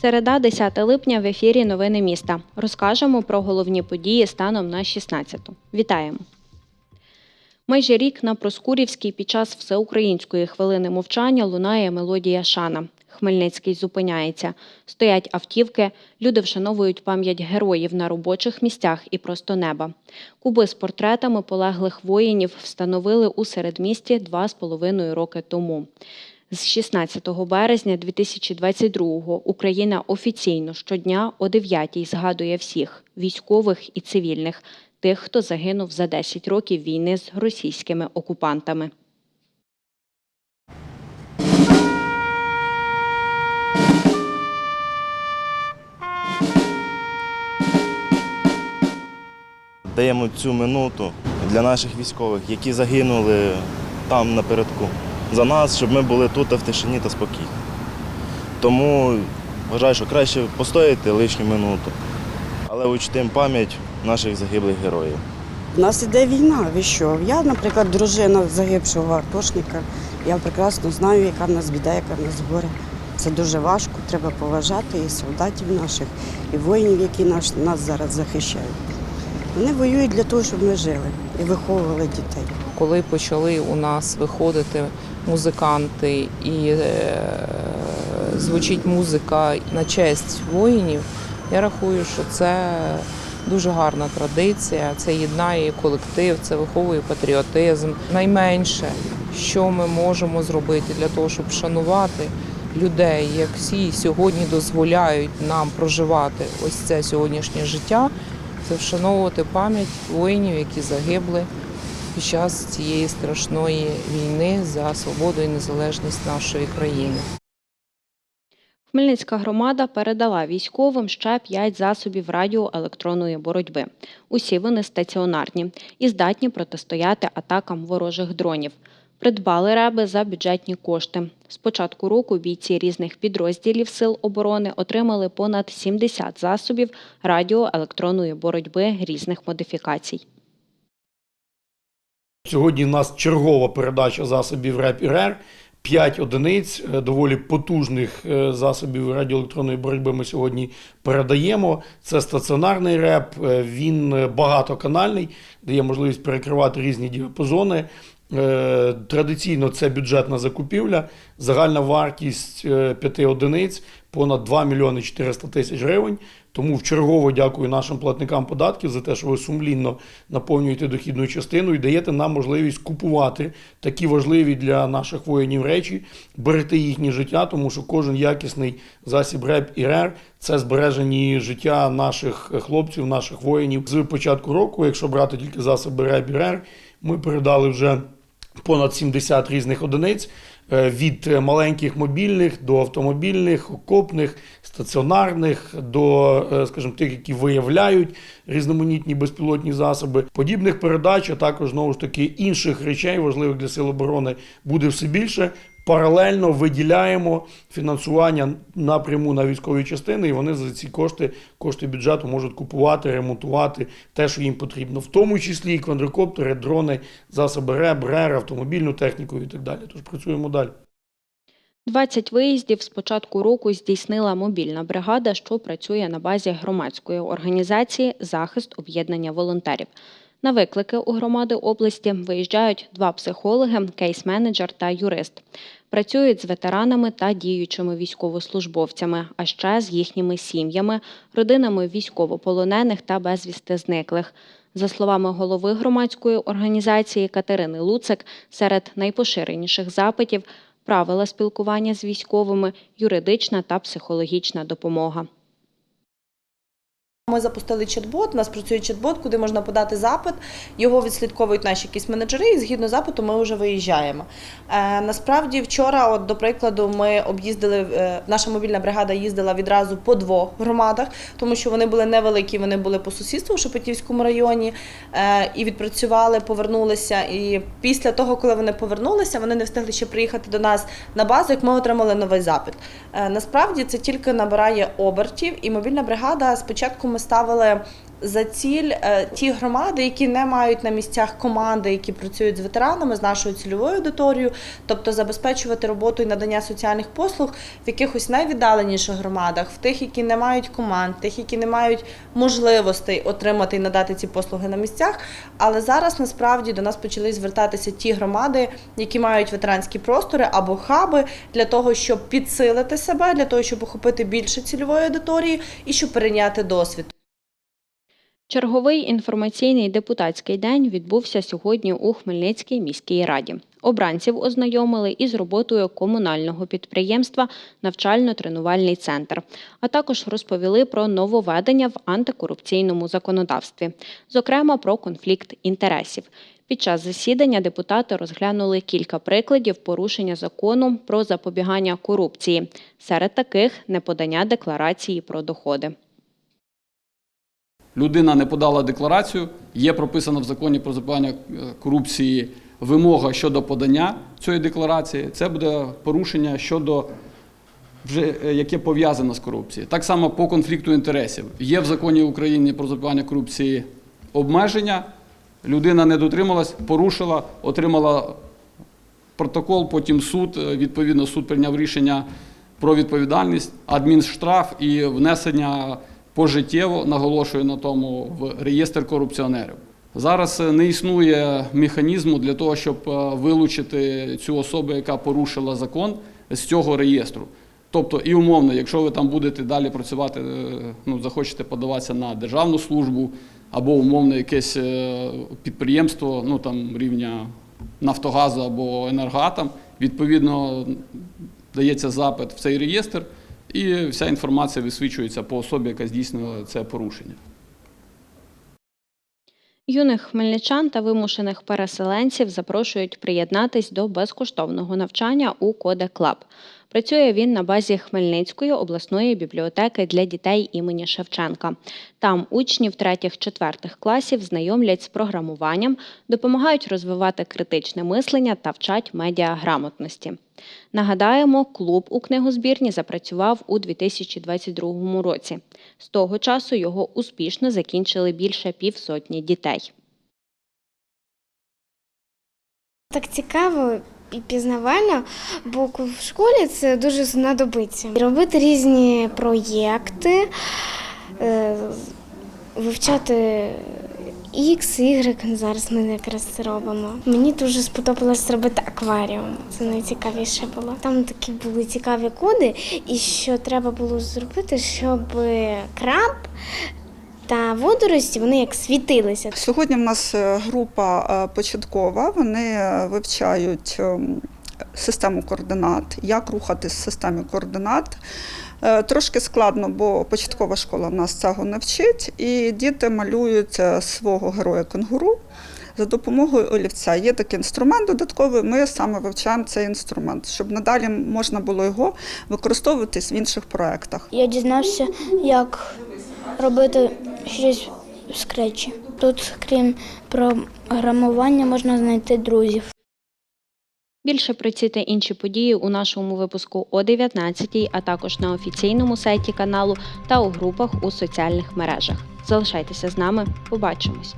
Середа, 10 липня в ефірі Новини міста. Розкажемо про головні події станом на 16-ту. Вітаємо. Майже рік на Проскурівській під час всеукраїнської хвилини мовчання лунає мелодія Шана. Хмельницький зупиняється. Стоять автівки, люди вшановують пам'ять героїв на робочих місцях і просто неба. Куби з портретами полеглих воїнів встановили у середмісті два з половиною роки тому. З 16 березня 2022-го Україна офіційно щодня о 9-й згадує всіх військових і цивільних, тих, хто загинув за 10 років війни з російськими окупантами. Даємо цю минуту для наших військових, які загинули там напередку. За нас, щоб ми були тут в тишині та спокій. Тому вважаю, що краще постояти лишню минуту, але учтимо пам'ять наших загиблих героїв. У нас іде війна, ви що? Я, наприклад, дружина загибшого атошника. Я прекрасно знаю, яка в нас біда, яка в нас горе. Це дуже важко, треба поважати і солдатів наших, і воїнів, які нас зараз захищають. Вони воюють для того, щоб ми жили і виховували дітей. коли почали у нас виходити музиканти і е, звучить музика на честь воїнів, я рахую, що це дуже гарна традиція. Це єднає колектив, це виховує патріотизм. Найменше, що ми можемо зробити для того, щоб вшанувати людей, як всі сьогодні дозволяють нам проживати ось це сьогоднішнє життя, це вшановувати пам'ять воїнів, які загибли під час цієї страшної війни за свободу і незалежність нашої країни. Хмельницька громада передала військовим ще 5 засобів радіоелектронної боротьби. Усі вони стаціонарні і здатні протистояти атакам ворожих дронів. Придбали реби за бюджетні кошти. З початку року бійці різних підрозділів Сил оборони отримали понад 70 засобів радіоелектронної боротьби різних модифікацій. Сьогодні в нас чергова передача засобів РЕП і РЕР. 5 одиниць е, доволі потужних е, засобів радіоелектронної боротьби ми сьогодні передаємо. Це стаціонарний реп, е, він багатоканальний, дає можливість перекривати різні діапазони. Е, Традиційно це бюджетна закупівля. Загальна вартість 5 одиниць понад 2 мільйони 400 тисяч гривень. Тому вчергово дякую нашим платникам податків за те, що ви сумлінно наповнюєте дохідну частину і даєте нам можливість купувати такі важливі для наших воїнів речі, берегти їхнє життя, тому що кожен якісний засіб РЕП і РЕР це збережені життя наших хлопців, наших воїнів. З початку року, якщо брати тільки засоби РЕП і РЕР, ми передали вже понад 70 різних одиниць е, від маленьких мобільних до автомобільних, окопних, стаціонарних, до, е, скажімо, тих, які виявляють різноманітні безпілотні засоби. Подібних передач, а також знову ж таки інших речей, важливих для сил оборони, буде все більше. Паралельно виділяємо фінансування напряму на військові частини, і вони за ці кошти, кошти бюджету можуть купувати, ремонтувати те, що їм потрібно, в тому числі і квадрокоптери, дрони, засоби РЕБ, РЕР, автомобільну техніку і так далі. Тож працюємо далі. 20 виїздів з початку року здійснила мобільна бригада, що працює на базі громадської організації Захист об'єднання волонтерів. На виклики у громади області виїжджають два психологи, кейс-менеджер та юрист. Працюють з ветеранами та діючими військовослужбовцями, а ще з їхніми сім'ями, родинами військовополонених та безвісти зниклих. За словами голови громадської організації Катерини Луцик, серед найпоширеніших запитів правила спілкування з військовими, юридична та психологічна допомога. Ми запустили чат-бот. У нас працює чат-бот, куди можна подати запит. Його відслідковують наші якісь менеджери, і згідно запиту ми вже виїжджаємо. Е, насправді, вчора, от до прикладу, ми об'їздили. е, наша мобільна бригада їздила відразу по двох громадах, тому що вони були невеликі, вони були по сусідству в Шепетівському районі е, і відпрацювали, повернулися. І після того, коли вони повернулися, вони не встигли ще приїхати до нас на базу, як ми отримали новий запит. Е, насправді це тільки набирає обертів, і мобільна бригада спочатку ми ставили. За ціль е, ті громади, які не мають на місцях команди, які працюють з ветеранами, з нашою цільовою аудиторією, тобто забезпечувати роботу і надання соціальних послуг в якихось найвіддаленіших громадах, в тих, які не мають команд, тих, які не мають можливостей отримати і надати ці послуги на місцях. Але зараз насправді до нас почали звертатися ті громади, які мають ветеранські простори або хаби для того, щоб підсилити себе, для того, щоб охопити більше цільової аудиторії і щоб перейняти досвід. Черговий інформаційний депутатський день відбувся сьогодні у Хмельницькій міській раді. Обранців ознайомили із роботою комунального підприємства Навчально-тренувальний центр, а також розповіли про нововведення в антикорупційному законодавстві, зокрема про конфлікт інтересів. Під час засідання депутати розглянули кілька прикладів порушення закону про запобігання корупції. Серед таких неподання декларації про доходи. Людина не подала декларацію, є прописано в законі про запобігання е, корупції вимога щодо подання цієї декларації. Це буде порушення щодо вже е, яке пов'язане з корупцією. Так само по конфлікту інтересів. Є в законі України про запобігання корупції обмеження. Людина не дотрималась, порушила, отримала протокол, потім суд. е, Відповідно, суд прийняв рішення про відповідальність, адмінштраф і внесення пожиттєво, наголошую на тому, в реєстр корупціонерів. Зараз е, не існує механізму для того, щоб е, вилучити цю особу, яка порушила закон, з цього реєстру. Тобто, і умовно, якщо ви там будете далі працювати, е, ну захочете подаватися на державну службу або умовно якесь підприємство, ну там рівня Нафтогазу або Енергоатом, відповідно дається запит в цей реєстр, і вся інформація висвічується по особі, яка здійснила це порушення. Юних хмельничан та вимушених переселенців запрошують приєднатись до безкоштовного навчання у Коде Клаб. Працює він на базі Хмельницької обласної бібліотеки для дітей імені Шевченка. Там учнів 3-4 класів знайомлять з програмуванням, допомагають розвивати критичне мислення та вчать медіаграмотності. Нагадаємо, клуб у книгозбірні запрацював у 2022 році. З того часу його успішно закінчили більше півсотні дітей. Так цікаво і пізнавально, бо в школі це дуже знадобиться. Робити різні проєкти, е, вивчати X, Y, зараз ми якраз це робимо. Мені дуже сподобалось робити акваріум. Це найцікавіше було. Там такі були цікаві коди, і що треба було зробити, щоб краб та водорості вони як світилися. Сьогодні в нас е, група е, початкова. Вони е, вивчають ем, систему координат, як рухатись в системі координат. Трошки складно, бо початкова школа в нас цього не вчить, і діти малюють свого героя кенгуру за допомогою олівця. Є такий інструмент додатковий. Ми саме вивчаємо цей інструмент, щоб надалі можна було його використовувати в інших проєктах. Я дізнався, як робити щось скречі. Тут, крім програмування, можна знайти друзів. Більше про ці та інші події у нашому випуску о 19 а також на офіційному сайті каналу та у групах у соціальних мережах. Залишайтеся з нами, побачимось!